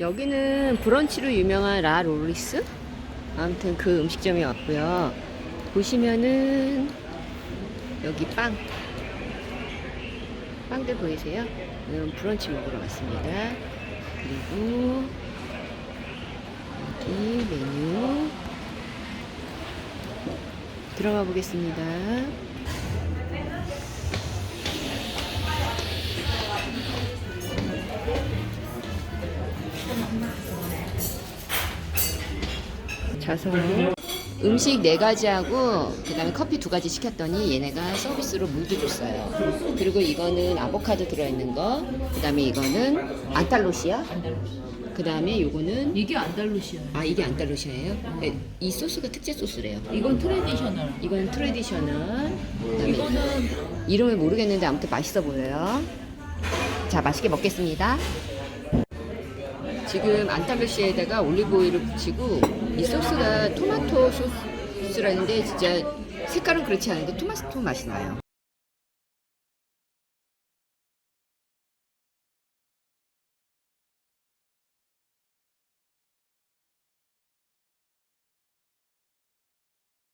여기는 브런치로 유명한 라 롤리스? 아무튼 그 음식점에 왔고요. 보시면은 여기 빵. 빵들 보이세요? 오늘은 브런치 먹으러 왔습니다. 그리고 여기 메뉴 들어가 보겠습니다. 자서 음식 네 가지 하고 그다음에 커피 두 가지 시켰더니 얘네가 서비스로 물도 줬어요. 그리고 이거는 아보카도 들어있는 거, 그다음에 이거는 안달로시아, 그다음에 요거는 이게 안달루시아. 아 이게 안달로시아예요? 네, 이 소스가 특제 소스래요. 이건 트레디셔널. 이건 트레디셔널. 그다음에 이거는 이름을 모르겠는데 아무튼 맛있어 보여요. 자, 맛있게 먹겠습니다. 지금 안탈루시에다가 올리브 오일을 붙이고 이 소스가 토마토 소스라는데 진짜 색깔은 그렇지 않은데 토마토 맛이 나요.